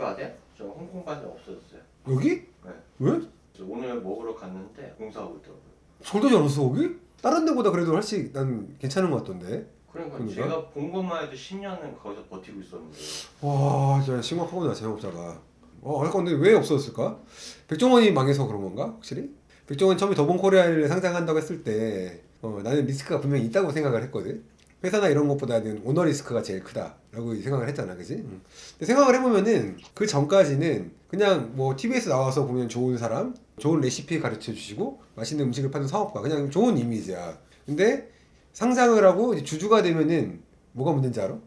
그 아대? 저 홍콩 반점 없어졌어요. 여기? 네. 왜? 그래서 오늘 먹으러 갔는데 공사하고 있더라고요. sol되지 않았어 거기? 다른 데보다 그래도 훨씬 난 괜찮은 것 같던데 그러니까 그런가? 제가 본 것만 해도 10년은 거기서 버티고 있었는데 와 진짜 심각하구나 자영업자가 어 아까 근데 왜 없어졌을까? 백종원이 망해서 그런 건가 확실히? 백종원 처음에 더본 코리아를 상장한다고 했을 때 어, 나는 리스크가 분명히 있다고 생각을 했거든 회사나 이런 것보다는 오너 리스크가 제일 크다라고 생각을 했잖아 그지? 응. 생각을 해보면은 그 전까지는 그냥 뭐 TV에서 나와서 보면 좋은 사람 좋은 레시피 가르쳐 주시고 맛있는 음식을 파는 사업가 그냥 좋은 이미지야 근데 상장을 하고 주주가 되면은 뭐가 문제인지 알아?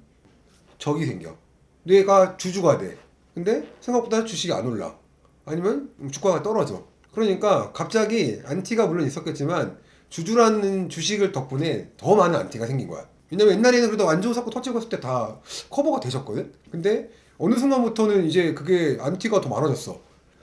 적이 생겨 뇌가 주주가 돼. 근데 생각보다 주식이 안 올라. 아니면 주가가 떨어져. 그러니까 갑자기 안티가 물론 있었겠지만 주주라는 주식을 덕분에 더 많은 안티가 생긴 거야. 왜냐면 옛날에는 그래도 안 좋은 사고 터지고 했을 때 다 커버가 되셨거든. 근데 어느 순간부터는 이제 그게 안티가 더 많아졌어.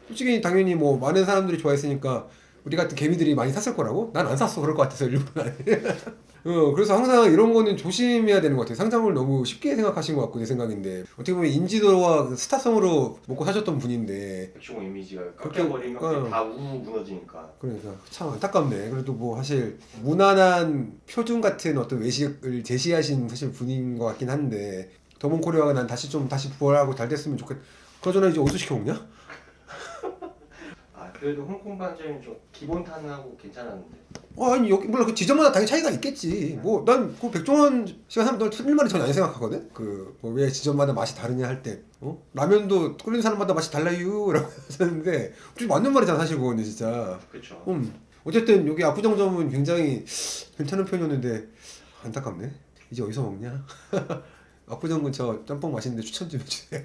솔직히 당연히 뭐 많은 사람들이 좋아했으니까 우리 같은 개미들이 많이 샀을 거라고? 난 안 샀어 그럴 것 같아서 일부러 안. 어, 그래서 항상 이런 거는 조심해야 되는 것 같아요. 상장을 너무 쉽게 생각하신 것 같고 내 생각인데 어떻게 보면 인지도와 그 스타성으로 먹고 사셨던 분인데 백종원 이미지가 깎여버리면 어. 다 우우 무너지니까 그러니까 참 안타깝네. 그래도 뭐 사실 무난한 표준 같은 어떤 외식을 제시하신 사실 분인 것 같긴 한데 더몬 코리아가 난 다시 좀 다시 부활하고 잘 됐으면 좋겠. 그러잖아 이제 어디서 시켜 먹냐? 아 그래도 홍콩 반점이 좀 기본 탄하고 괜찮았는데 어, 아니 여기 물론 그 지점마다 당연히 차이가 있겠지. 뭐 난 그 백종원 씨가 널 틀린 말이 전혀 아니 생각하거든. 그뭐 왜 지점마다 맛이 다르냐 할 때, 어 라면도 끓이는 사람마다 맛이 달라요라고 하셨는데 좀 맞는 말이잖아 사실 그거는 진짜. 그렇죠. 음 어쨌든 여기 압구정점은 굉장히 괜찮은 편이었는데 안타깝네. 이제 어디서 먹냐? 압구정 근처 짬뽕 맛있는데 추천 좀 해주세요.